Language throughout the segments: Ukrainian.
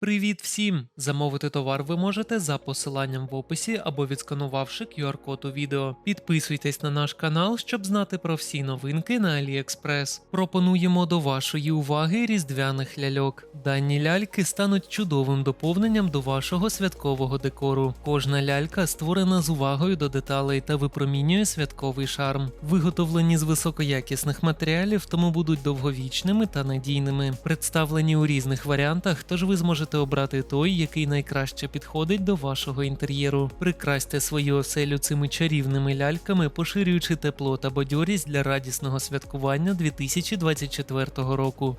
Привіт всім! Замовити товар ви можете за посиланням в описі або відсканувавши QR-код у відео. Підписуйтесь на наш канал, щоб знати про всі новинки на AliExpress. Пропонуємо до вашої уваги різдвяних ляльок. Дані ляльки стануть чудовим доповненням до вашого святкового декору. Кожна лялька створена з увагою до деталей та випромінює святковий шарм. Виготовлені з високоякісних матеріалів, тому будуть довговічними та надійними. Представлені у різних варіантах, тож ви зможете обрати той, який найкраще підходить до вашого інтер'єру. Прикрасьте свою оселю цими чарівними ляльками, поширюючи тепло та бадьорість для радісного святкування 2024 року.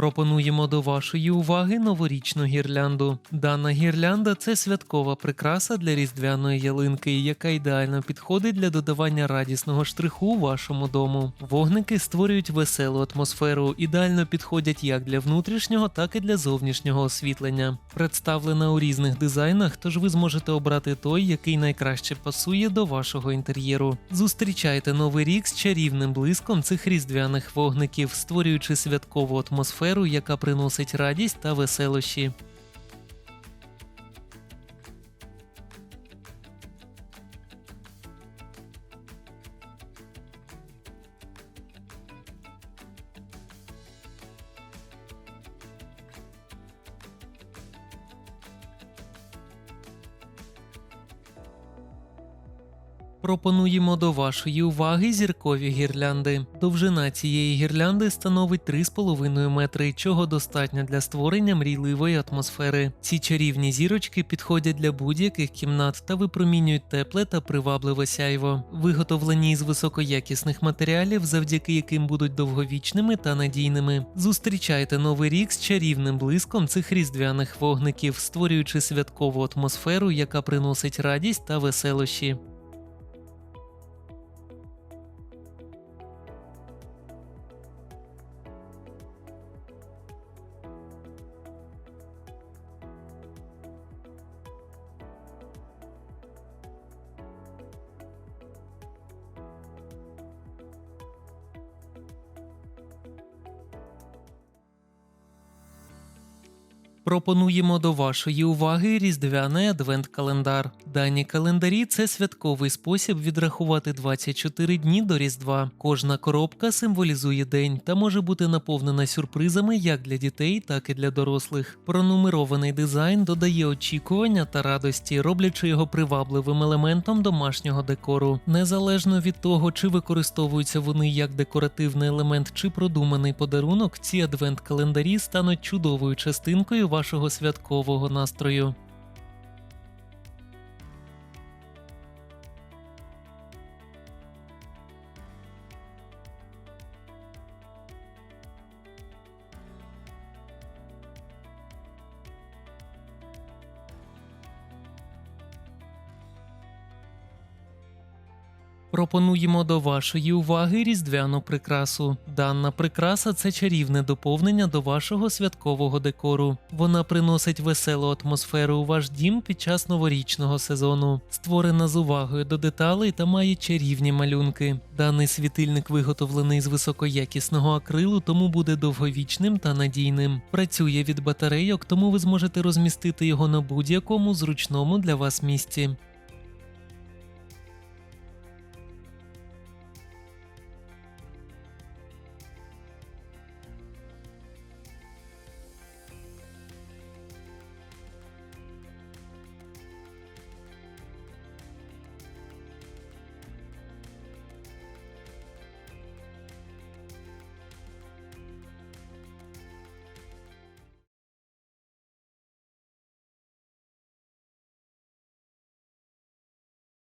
Пропонуємо до вашої уваги новорічну гірлянду. Дана гірлянда це святкова прикраса для різдвяної ялинки, яка ідеально підходить для додавання радісного штриху вашому дому. Вогники створюють веселу атмосферу, ідеально підходять як для внутрішнього, так і для зовнішнього освітлення. Представлена у різних дизайнах, тож ви зможете обрати той, який найкраще пасує до вашого інтер'єру. Зустрічайте новий рік з чарівним блиском цих різдвяних вогників, створюючи святкову атмосферу, яка приносить радість та веселощі. Пропонуємо до вашої уваги зіркові гірлянди. Довжина цієї гірлянди становить 3,5 метри, чого достатньо для створення мрійливої атмосфери. Ці чарівні зірочки підходять для будь-яких кімнат та випромінюють тепле та привабливе сяйво, виготовлені із високоякісних матеріалів, завдяки яким будуть довговічними та надійними. Зустрічайте новий рік з чарівним блиском цих різдвяних вогників, створюючи святкову атмосферу, яка приносить радість та веселощі. Пропонуємо до вашої уваги різдвяний адвент-календар. Дані календарі це святковий спосіб відрахувати 24 дні до Різдва. Кожна коробка символізує день та може бути наповнена сюрпризами як для дітей, так і для дорослих. Пронумерований дизайн додає очікування та радості, роблячи його привабливим елементом домашнього декору. Незалежно від того, чи використовуються вони як декоративний елемент чи продуманий подарунок, ці адвент-календарі стануть чудовою частинкою вашого святкового настрою. Пропонуємо до вашої уваги різдвяну прикрасу. Дана прикраса це чарівне доповнення до вашого святкового декору. Вона приносить веселу атмосферу у ваш дім під час новорічного сезону, створена з увагою до деталей та має чарівні малюнки. Даний світильник виготовлений з високоякісного акрилу, тому буде довговічним та надійним. Працює від батарейок, тому ви зможете розмістити його на будь-якому зручному для вас місці.